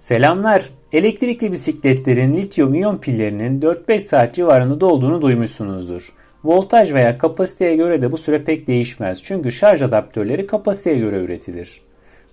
Selamlar. Elektrikli bisikletlerin lityum iyon pillerinin 4-5 saat civarında dolduğunu duymuşsunuzdur. Voltaj veya kapasiteye göre de bu süre pek değişmez. Çünkü şarj adaptörleri kapasiteye göre üretilir.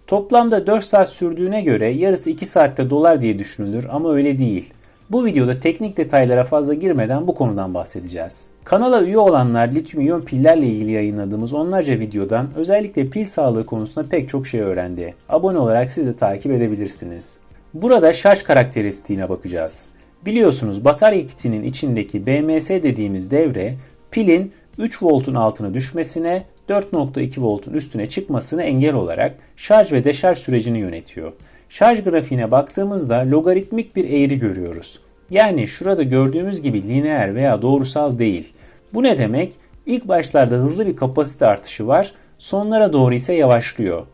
Toplamda 4 saat sürdüğüne göre yarısı 2 saatte dolar diye düşünülür ama öyle değil. Bu videoda teknik detaylara fazla girmeden bu konudan bahsedeceğiz. Kanala üye olanlar lityum iyon pillerle ilgili yayınladığımız onlarca videodan özellikle pil sağlığı konusunda pek çok şey öğrendi. Abone olarak siz de takip edebilirsiniz. Burada şarj karakteristiğine bakacağız. Biliyorsunuz batarya kitinin içindeki BMS dediğimiz devre pilin 3 voltun altına düşmesine 4.2 voltun üstüne çıkmasına engel olarak şarj ve deşarj sürecini yönetiyor. Şarj grafiğine baktığımızda logaritmik bir eğri görüyoruz. Yani şurada gördüğümüz gibi lineer veya doğrusal değil. Bu ne demek? İlk başlarda hızlı bir kapasite artışı var, sonlara doğru ise yavaşlıyor.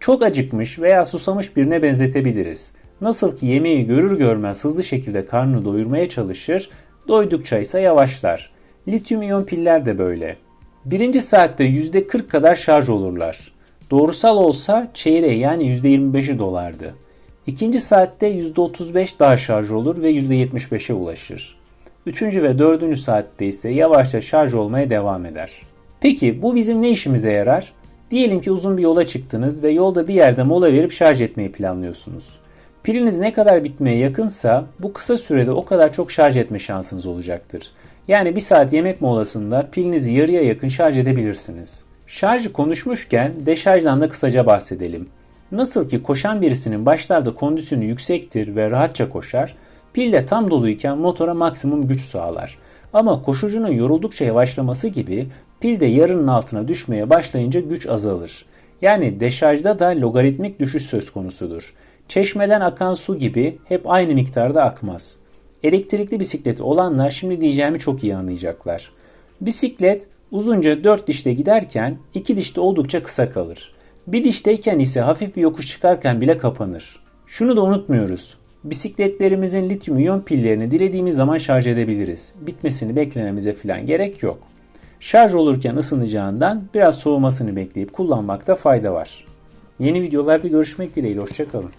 Çok acıkmış veya susamış birine benzetebiliriz. Nasıl ki yemeği görür görmez hızlı şekilde karnını doyurmaya çalışır, doydukça ise yavaşlar. Lityum iyon piller de böyle. Birinci saatte %40 kadar şarj olurlar. Doğrusal olsa çeyreği yani %25'i dolardı. İkinci saatte %35 daha şarj olur ve %75'e ulaşır. Üçüncü ve dördüncü saatte ise yavaşça şarj olmaya devam eder. Peki bu bizim ne işimize yarar? Diyelim ki uzun bir yola çıktınız ve yolda bir yerde mola verip şarj etmeyi planlıyorsunuz. Piliniz ne kadar bitmeye yakınsa bu kısa sürede o kadar çok şarj etme şansınız olacaktır. Yani bir saat yemek molasında pilinizi yarıya yakın şarj edebilirsiniz. Şarjı konuşmuşken deşarjdan da kısaca bahsedelim. Nasıl ki koşan birisinin başlarda kondisyonu yüksektir ve rahatça koşar, pil de tam doluyken motora maksimum güç sağlar. Ama koşucunun yoruldukça yavaşlaması gibi pil de yarının altına düşmeye başlayınca güç azalır. Yani deşarjda da logaritmik düşüş söz konusudur. Çeşmeden akan su gibi hep aynı miktarda akmaz. Elektrikli bisikleti olanlar şimdi diyeceğimi çok iyi anlayacaklar. Bisiklet uzunca 4 dişte giderken 2 dişte oldukça kısa kalır. Bir dişteyken ise hafif bir yokuş çıkarken bile kapanır. Şunu da unutmuyoruz. Bisikletlerimizin lityum iyon pillerini dilediğimiz zaman şarj edebiliriz. Bitmesini beklememize falan gerek yok. Şarj olurken ısınacağından biraz soğumasını bekleyip kullanmakta fayda var. Yeni videolarda görüşmek dileğiyle. Hoşçakalın.